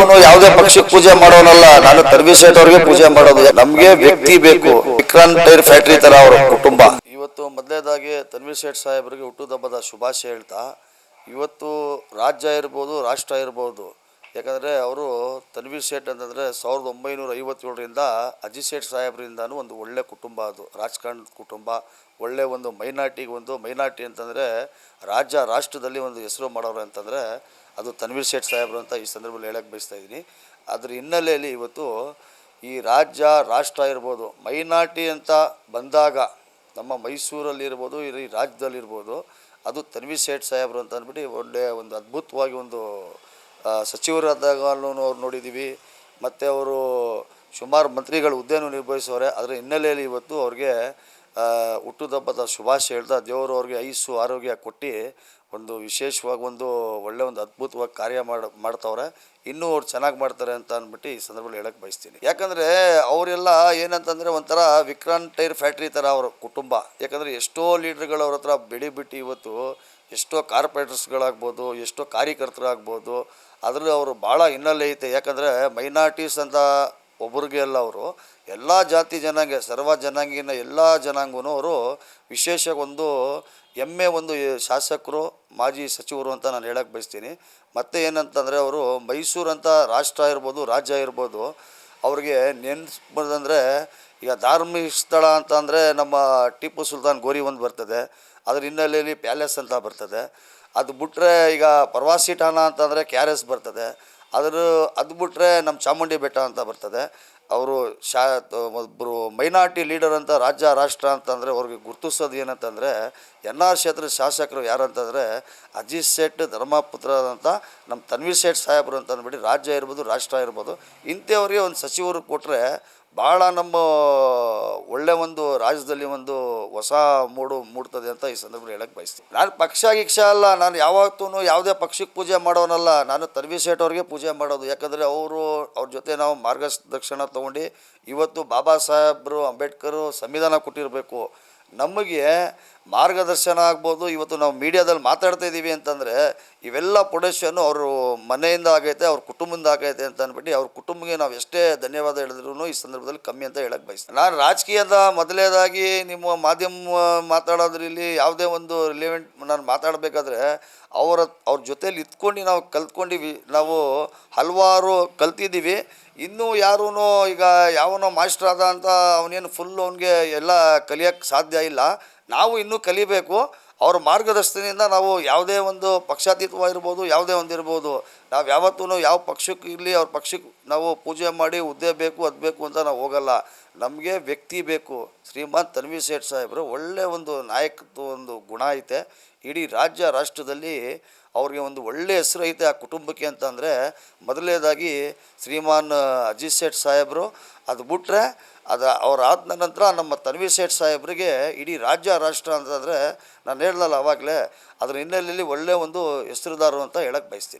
ಯಾವತ್ತೂ ಯಾವುದೇ ಪಕ್ಷಕ್ಕೆ ಪೂಜೆ ಮಾಡೋನಲ್ಲ, ನಾನು ತರ್ಬೀಸ್ ಶೇಟ್ ಅವ್ರಿಗೆ ಪೂಜೆ ಮಾಡೋದು. ನಮ್ಗೆ ವ್ಯಕ್ತಿ ಬೇಕು. ವಿಕ್ರಾಂತ್ ಟೈರ್ ಫ್ಯಾಕ್ಟ್ರಿ ತರ ಅವ್ರ ಕುಟುಂಬ. ಇವತ್ತು ಮೊದಲೇದಾಗಿ ತನ್ವೀರ್ ಶೇಟ್ ಸಾಹೇಬರಿಗೆ ಹುಟ್ಟುದಬ್ಬದ ಶುಭಾಶಯ ಹೇಳ್ತಾ, ಇವತ್ತು ರಾಜ್ಯ ಇರ್ಬೋದು, ರಾಷ್ಟ್ರ ಇರ್ಬೋದು. ಯಾಕಂದರೆ ಅವರು ತನ್ವೀರ್ ಶೇಟ್ ಅಂತಂದರೆ ಸಾವಿರದ ಒಂಬೈನೂರ ಐವತ್ತೇಳರಿಂದ ಅಜಿತ್ ಶೇಟ್ ಸಾಹೇಬರಿಂದನೂ ಒಂದು ಒಳ್ಳೆ ಕುಟುಂಬ ಅದು. ರಾಜಕಾರಣದ ಕುಟುಂಬ, ಒಳ್ಳೆ ಒಂದು ಮೈನಾಟಿಗೆ ಒಂದು ಮೈನಾಟಿ ಅಂತಂದರೆ ರಾಜ್ಯ ರಾಷ್ಟ್ರದಲ್ಲಿ ಒಂದು ಹೆಸರು ಮಾಡೋರು ಅಂತಂದರೆ ಅದು ತನ್ವೀರ್ ಶೇಟ್ ಸಾಹೇಬ್ರು ಅಂತ ಈ ಸಂದರ್ಭದಲ್ಲಿ ಹೇಳಕ್ಕೆ ಬಯಸ್ತಾ ಇದ್ದೀನಿ. ಅದ್ರ ಹಿನ್ನೆಲೆಯಲ್ಲಿ ಇವತ್ತು ಈ ರಾಜ್ಯ, ರಾಷ್ಟ್ರ ಇರ್ಬೋದು, ಮೈನಾಟಿ ಅಂತ ಬಂದಾಗ ನಮ್ಮ ಮೈಸೂರಲ್ಲಿರ್ಬೋದು ಈ ರಾಜ್ಯದಲ್ಲಿರ್ಬೋದು ಅದು ತನ್ವೀರ್ ಶೇಟ್ ಸಾಹೇಬ್ರು ಅಂತ ಅಂದ್ಬಿಟ್ಟು ಒಳ್ಳೆಯ ಒಂದು ಅದ್ಭುತವಾಗಿ ಒಂದು ಸಚಿವರಾದಾಗಲೂ ಅವ್ರು ನೋಡಿದ್ದೀವಿ ಮತ್ತು ಅವರು ಸುಮಾರು ಮಂತ್ರಿಗಳು ಹುದ್ದೆಯನ್ನು ನಿರ್ವಹಿಸೋರೆ ಅದರ ಹಿನ್ನೆಲೆಯಲ್ಲಿ ಇವತ್ತು ಅವ್ರಿಗೆ ಆ, ಹುಟ್ಟುಹಬ್ಬದ ಶುಭಾಶಯ ಹೇಳ್ತಾ ದೇವರು ಅವ್ರಿಗೆ ಐಸು ಆರೋಗ್ಯ ಕೊಟ್ಟು ಒಂದು ವಿಶೇಷವಾಗಿ ಒಂದು ಒಳ್ಳೆ ಒಂದು ಅದ್ಭುತವಾಗಿ ಕಾರ್ಯ ಮಾಡಿ ಮಾಡ್ತವ್ರೆ. ಇನ್ನೂ ಅವ್ರು ಚೆನ್ನಾಗಿ ಮಾಡ್ತಾರೆ ಅಂತ ಅಂದ್ಬಿಟ್ಟು ಈ ಸಂದರ್ಭದಲ್ಲಿ ಹೇಳಕ್ಕೆ ಬಯಸ್ತೀನಿ. ಯಾಕಂದರೆ ಅವರೆಲ್ಲ ಏನಂತಂದರೆ ಒಂಥರ ವಿಕ್ರಾಂತ್ ಟೈರ್ ಫ್ಯಾಕ್ಟ್ರಿ ಥರ ಅವರ ಕುಟುಂಬ. ಯಾಕಂದರೆ ಎಷ್ಟೋ ಲೀಡ್ರ್ಗಳು ಅವ್ರ ಹತ್ರ ಬೆಳಿಬಿಟ್ಟು ಇವತ್ತು ಎಷ್ಟೋ ಕಾರ್ಪೊರೇಟರ್ಸ್ಗಳಾಗ್ಬೋದು ಎಷ್ಟೋ ಕಾರ್ಯಕರ್ತರಾಗ್ಬೋದು ಅದರಲ್ಲಿ ಅವರು ಭಾಳ ಹಿನ್ನೆಲೆ ಐತೆ. ಯಾಕಂದರೆ ಮೈನಾರಿಟೀಸ್ ಅಂತ ಒಬ್ರಿಗೆ ಅಲ್ಲ ಅವರು, ಎಲ್ಲ ಜಾತಿ ಜನಾಂಗ, ಸರ್ವ ಜನಾಂಗಿನ ಎಲ್ಲ ಜನಾಂಗನೂ ಅವರು ವಿಶೇಷ ಒಂದು ಎಮ್ಮೆ ಒಂದು ಶಾಸಕರು, ಮಾಜಿ ಸಚಿವರು ಅಂತ ನಾನು ಹೇಳಕ್ಕೆ ಬಯಸ್ತೀನಿ. ಮತ್ತು ಏನಂತಂದರೆ ಅವರು ಮೈಸೂರು ಅಂತ ರಾಷ್ಟ್ರ ಇರ್ಬೋದು, ರಾಜ್ಯ ಇರ್ಬೋದು ಅವ್ರಿಗೆ ನೆನ್ಸ್ಬೋದಂದರೆ ಈಗ ಧಾರ್ಮಿಕ ಸ್ಥಳ ಅಂತ ಅಂದರೆ ನಮ್ಮ ಟಿಪ್ಪು ಸುಲ್ತಾನ್ ಗೋರಿ ಒಂದು ಬರ್ತದೆ. ಅದ್ರ ಹಿನ್ನೆಲೆಯಲ್ಲಿ ಪ್ಯಾಲೇಸ್ ಅಂತ ಬರ್ತದೆ. ಅದು ಬಿಟ್ಟರೆ ಈಗ ಪ್ರವಾಸಿ ಠಾಣ ಅಂತಂದರೆ ಕೆ ಆರ್ ಎಸ್ ಬರ್ತದೆ. ಅದರ ಅದು ಬಿಟ್ಟರೆ ನಮ್ಮ ಚಾಮುಂಡಿ ಬೆಟ್ಟ ಅಂತ ಬರ್ತದೆ. ಅವರು ಶಾ ಒಬ್ಬರು ಮೈನಾರಿಟಿ ಲೀಡರ್ ಅಂತ ರಾಜ್ಯ, ರಾಷ್ಟ್ರ ಅಂತಂದರೆ ಅವ್ರಿಗೆ ಗುರುತಿಸೋದು ಏನಂತಂದರೆ ಎನ್ ಆರ್ ಕ್ಷೇತ್ರದ ಶಾಸಕರು ಯಾರು ಅಂತಂದರೆ, ಅಜಿತ್ ಶೇಟ್, ಧರ್ಮಪುತ್ರ ಅಂತ, ನಮ್ಮ ತನ್ವೀರ್ ಶೇಟ್ ಸಾಹೇಬರು ಅಂತಂದ್ಬಿಟ್ಟು ರಾಜ್ಯ ಇರ್ಬೋದು, ರಾಷ್ಟ್ರ ಇರ್ಬೋದು. ಇಂಥವ್ರಿಗೆ ಒಂದು ಸಚಿವರು ಕೊಟ್ಟರೆ ಭಾಳ ನಮ್ಮ ಒಳ್ಳೆ ಒಂದು ರಾಜ್ಯದಲ್ಲಿ ಒಂದು ಹೊಸ ಮೂಡು ಮೂಡ್ತದೆ ಅಂತ ಈ ಸಂದರ್ಭದಲ್ಲಿ ಹೇಳಕ್ಕೆ ಬಯಸ್ತೀನಿ. ನಾನು ಪಕ್ಷ ಗಿಕ್ಷ ಅಲ್ಲ, ನಾನು ಯಾವತ್ತೂ ಯಾವುದೇ ಪಕ್ಷಕ್ಕೆ ಪೂಜೆ ಮಾಡೋನಲ್ಲ, ನಾನು ತನ್ವಿ ಸೇಠ್ ಅವ್ರಿಗೆ ಪೂಜೆ ಮಾಡೋದು. ಯಾಕಂದರೆ ಅವರು, ಅವ್ರ ಜೊತೆ ನಾವು ಮಾರ್ಗದರ್ಶನ ತೊಗೊಂಡು ಇವತ್ತು ಬಾಬಾ ಸಾಹೇಬರು, ಅಂಬೇಡ್ಕರು ಸಂವಿಧಾನ ಕೊಟ್ಟಿರಬೇಕು. ನಮಗೆ ಮಾರ್ಗದರ್ಶನ ಆಗ್ಬೋದು. ಇವತ್ತು ನಾವು ಮೀಡಿಯಾದಲ್ಲಿ ಮಾತಾಡ್ತಾ ಇದ್ದೀವಿ ಅಂತಂದರೆ, ಇವೆಲ್ಲ ಪ್ರೊಡಕ್ಷನ್ನು ಅವರು ಮನೆಯಿಂದ ಆಗೈತೆ, ಅವ್ರ ಕುಟುಂಬದಿಂದ ಆಗೈತೆ ಅಂತ ಅಂದ್ಬಿಟ್ಟು ಅವ್ರ ಕುಟುಂಬಕ್ಕೆ ನಾವು ಎಷ್ಟೇ ಧನ್ಯವಾದ ಹೇಳಿದ್ರು ಈ ಸಂದರ್ಭದಲ್ಲಿ ಕಮ್ಮಿ ಅಂತ ಹೇಳಕ್ಕೆ ಬಯಸ್ತೀನಿ. ನಾನು ರಾಜಕೀಯದ ಮೊದಲೇದಾಗಿ ನಿಮ್ಮ ಮಾಧ್ಯಮ ಮಾತಾಡೋದ್ರಲ್ಲಿ ಯಾವುದೇ ಒಂದು ರಿಲೆವೆಂಟ್ ನಾನು ಮಾತಾಡಬೇಕಾದ್ರೆ, ಅವರ, ಅವ್ರ ಜೊತೇಲಿ ಇತ್ಕೊಂಡು ನಾವು ಕಲ್ತ್ಕೊಂಡಿವಿ, ನಾವು ಹಲವಾರು ಕಲ್ತಿದ್ದೀವಿ. ಇನ್ನೂ ಯಾರೂ ಈಗ ಯಾವನೋ ಮಾಸ್ಟರ್ ಆದ ಅಂತ ಅವನೇನು ಫುಲ್ ಅವನಿಗೆ ಎಲ್ಲ ಕಲಿಯೋಕ್ಕೆ ಸಾಧ್ಯ ಇಲ್ಲ. ನಾವು ಇನ್ನೂ ಕಲಿಬೇಕು. ಅವ್ರ ಮಾರ್ಗದರ್ಶನದಿಂದ ನಾವು ಯಾವುದೇ ಒಂದು ಪಕ್ಷಾತೀತವಾಗಿರ್ಬೋದು, ಯಾವುದೇ ಒಂದು ಇರ್ಬೋದು ನಾವು ಯಾವತ್ತೂ ಯಾವ ಪಕ್ಷಕ್ಕೆ ಇರಲಿ, ಅವ್ರ ಪಕ್ಷಕ್ಕೆ ನಾವು ಪೂಜೆ ಮಾಡಿ ಹುದ್ದೆ ಬೇಕು, ಅದು ಬೇಕು ಅಂತ ನಾವು ಹೋಗಲ್ಲ. ನಮಗೆ ವ್ಯಕ್ತಿ ಬೇಕು. ಶ್ರೀಮಾನ್ ತನ್ವಿ ಸೇಠ್ ಸಾಹೇಬರು ಒಳ್ಳೆಯ ಒಂದು ನಾಯಕತ್ವ ಒಂದು ಗುಣ ಐತೆ. ಇಡೀ ರಾಜ್ಯ, ರಾಷ್ಟ್ರದಲ್ಲಿ ಅವ್ರಿಗೆ ಒಂದು ಒಳ್ಳೆಯ ಹೆಸರು ಐತೆ ಆ ಕುಟುಂಬಕ್ಕೆ ಅಂತಂದರೆ ಮೊದಲನೇದಾಗಿ ಶ್ರೀಮಾನ್ ಅಜಿತ್ ಸೇಠ್ ಸಾಹೇಬರು. ಅದು ಬಿಟ್ಟರೆ ಅದು ಅವ್ರು ಆದ ನಂತರ ನಮ್ಮ ತನ್ವಿ ಸೇಠ್ ಸಾಹೇಬರಿಗೆ ಇಡೀ ರಾಜ್ಯ, ರಾಷ್ಟ್ರ ಅಂತಂದರೆ ನಾನು ಹೇಳ್ದಲ್ಲ ಆವಾಗಲೇ, ಅದರ ಹಿನ್ನೆಲೆಯಲ್ಲಿ ಒಳ್ಳೆಯ ಒಂದು ಹೆಸರುದಾರು ಅಂತ ಹೇಳಕ್ಕೆ ಬಯಸ್ತೀನಿ.